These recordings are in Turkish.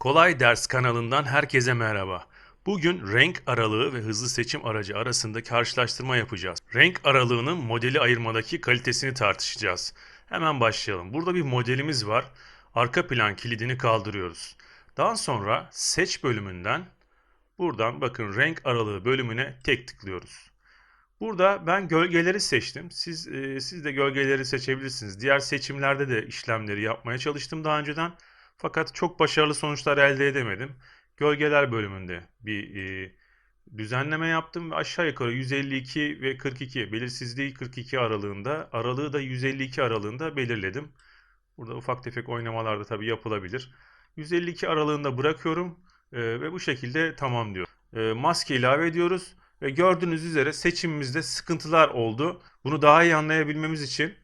Kolay Ders kanalından herkese merhaba. Bugün renk aralığı ve hızlı seçim aracı arasında karşılaştırma yapacağız. Renk aralığının modeli ayırmadaki kalitesini tartışacağız. Hemen başlayalım. Burada bir modelimiz var. Arka plan kilidini kaldırıyoruz. Daha sonra seç bölümünden buradan bakın renk aralığı bölümüne tek tıklıyoruz. Burada ben gölgeleri seçtim. Siz e, siz de gölgeleri seçebilirsiniz. Diğer seçimlerde de işlemleri yapmaya çalıştım daha önceden. Fakat çok başarılı sonuçlar elde edemedim. Gölgeler bölümünde bir e, düzenleme yaptım ve aşağı yukarı 152 ve 42 belirsizliği 42 aralığında aralığı da 152 aralığında belirledim. Burada ufak tefek oynamalar da tabii yapılabilir. 152 aralığında bırakıyorum e, ve bu şekilde tamam diyor. E, maske ilave ediyoruz ve gördüğünüz üzere seçimimizde sıkıntılar oldu. Bunu daha iyi anlayabilmemiz için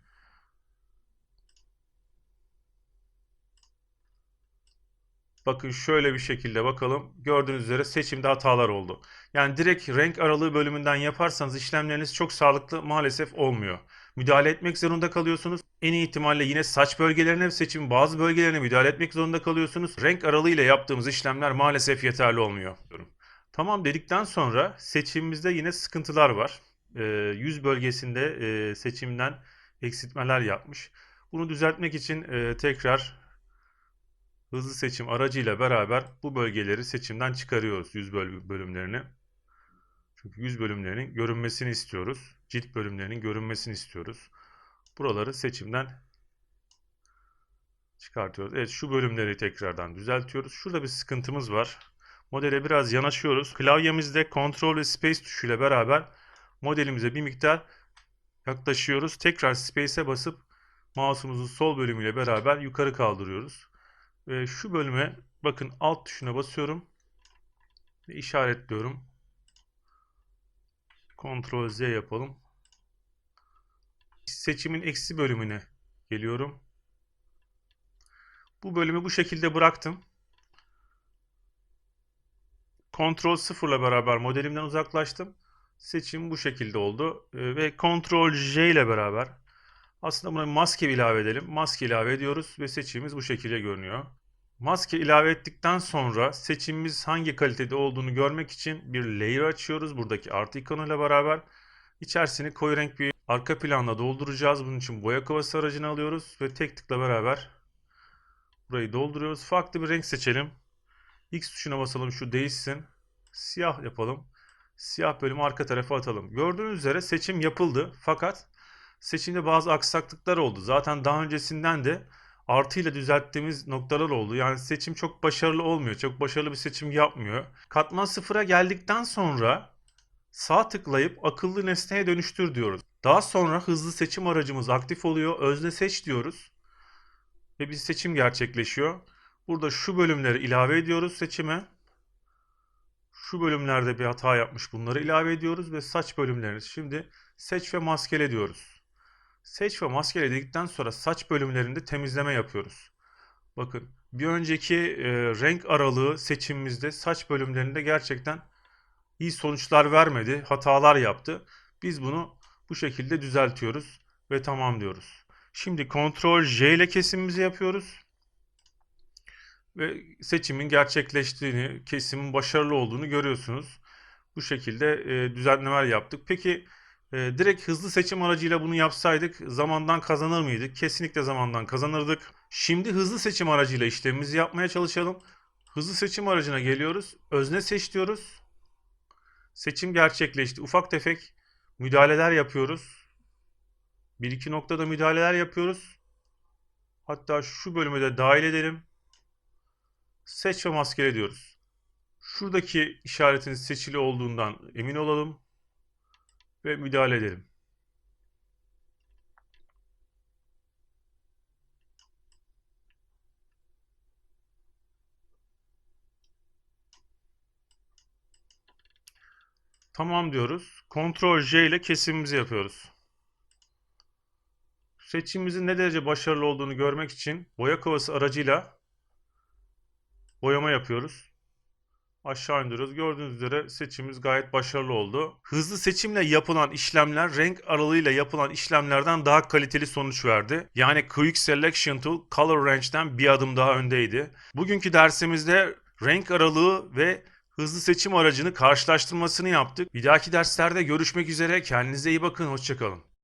Bakın şöyle bir şekilde bakalım. Gördüğünüz üzere seçimde hatalar oldu. Yani direkt renk aralığı bölümünden yaparsanız işlemleriniz çok sağlıklı maalesef olmuyor. Müdahale etmek zorunda kalıyorsunuz. En iyi ihtimalle yine saç bölgelerine seçim bazı bölgelerine müdahale etmek zorunda kalıyorsunuz. Renk aralığı ile yaptığımız işlemler maalesef yeterli olmuyor. Tamam dedikten sonra seçimimizde yine sıkıntılar var. Ee, yüz bölgesinde e, seçimden eksiltmeler yapmış. Bunu düzeltmek için e, tekrar hızlı seçim aracıyla beraber bu bölgeleri seçimden çıkarıyoruz yüz böl- bölümlerini. Çünkü yüz bölümlerinin görünmesini istiyoruz. Cilt bölümlerinin görünmesini istiyoruz. Buraları seçimden çıkartıyoruz. Evet şu bölümleri tekrardan düzeltiyoruz. Şurada bir sıkıntımız var. Modele biraz yanaşıyoruz. Klavyemizde Ctrl ve Space tuşuyla beraber modelimize bir miktar yaklaşıyoruz. Tekrar Space'e basıp mouse'umuzun sol bölümüyle beraber yukarı kaldırıyoruz. Ve şu bölüme bakın alt tuşuna basıyorum ve işaretliyorum. Ctrl Z yapalım. Seçimin eksi bölümüne geliyorum. Bu bölümü bu şekilde bıraktım. Ctrl 0 ile beraber modelimden uzaklaştım. Seçim bu şekilde oldu. Ee, Ve Ctrl J ile beraber aslında buna maske ilave edelim. Maske ilave ediyoruz ve seçimimiz bu şekilde görünüyor. Maske ilave ettikten sonra seçimimiz hangi kalitede olduğunu görmek için bir layer açıyoruz. Buradaki artı ikonuyla beraber içerisini koyu renk bir arka planla dolduracağız. Bunun için boya kovası aracını alıyoruz ve tek tıkla beraber burayı dolduruyoruz. Farklı bir renk seçelim. X tuşuna basalım şu değişsin. Siyah yapalım. Siyah bölümü arka tarafa atalım. Gördüğünüz üzere seçim yapıldı. Fakat seçimde bazı aksaklıklar oldu. Zaten daha öncesinden de artıyla düzelttiğimiz noktalar oldu. Yani seçim çok başarılı olmuyor. Çok başarılı bir seçim yapmıyor. Katman sıfıra geldikten sonra sağ tıklayıp akıllı nesneye dönüştür diyoruz. Daha sonra hızlı seçim aracımız aktif oluyor. Özne seç diyoruz. Ve bir seçim gerçekleşiyor. Burada şu bölümleri ilave ediyoruz seçime. Şu bölümlerde bir hata yapmış. Bunları ilave ediyoruz ve saç bölümlerini şimdi seç ve maskele diyoruz. Seç ve maskele sonra saç bölümlerinde temizleme yapıyoruz. Bakın bir önceki e, renk aralığı seçimimizde saç bölümlerinde gerçekten iyi sonuçlar vermedi. Hatalar yaptı. Biz bunu bu şekilde düzeltiyoruz ve tamam diyoruz. Şimdi Ctrl J ile kesimimizi yapıyoruz. Ve seçimin gerçekleştiğini, kesimin başarılı olduğunu görüyorsunuz. Bu şekilde e, düzenlemeler yaptık. Peki e, direkt hızlı seçim aracıyla bunu yapsaydık zamandan kazanır mıydık? Kesinlikle zamandan kazanırdık. Şimdi hızlı seçim aracıyla işlemimizi yapmaya çalışalım. Hızlı seçim aracına geliyoruz. Özne seç diyoruz. Seçim gerçekleşti. Ufak tefek müdahaleler yapıyoruz. Bir iki noktada müdahaleler yapıyoruz. Hatta şu bölüme de dahil edelim. Seç ve maskele diyoruz. Şuradaki işaretin seçili olduğundan emin olalım ve müdahale edelim. Tamam diyoruz. Ctrl J ile kesimimizi yapıyoruz. Seçimimizin ne derece başarılı olduğunu görmek için boya kovası aracıyla boyama yapıyoruz. Aşağı indiriyoruz. Gördüğünüz üzere seçimimiz gayet başarılı oldu. Hızlı seçimle yapılan işlemler renk aralığıyla yapılan işlemlerden daha kaliteli sonuç verdi. Yani Quick Selection Tool Color Range'den bir adım daha öndeydi. Bugünkü dersimizde renk aralığı ve hızlı seçim aracını karşılaştırmasını yaptık. Bir dahaki derslerde görüşmek üzere. Kendinize iyi bakın. Hoşçakalın.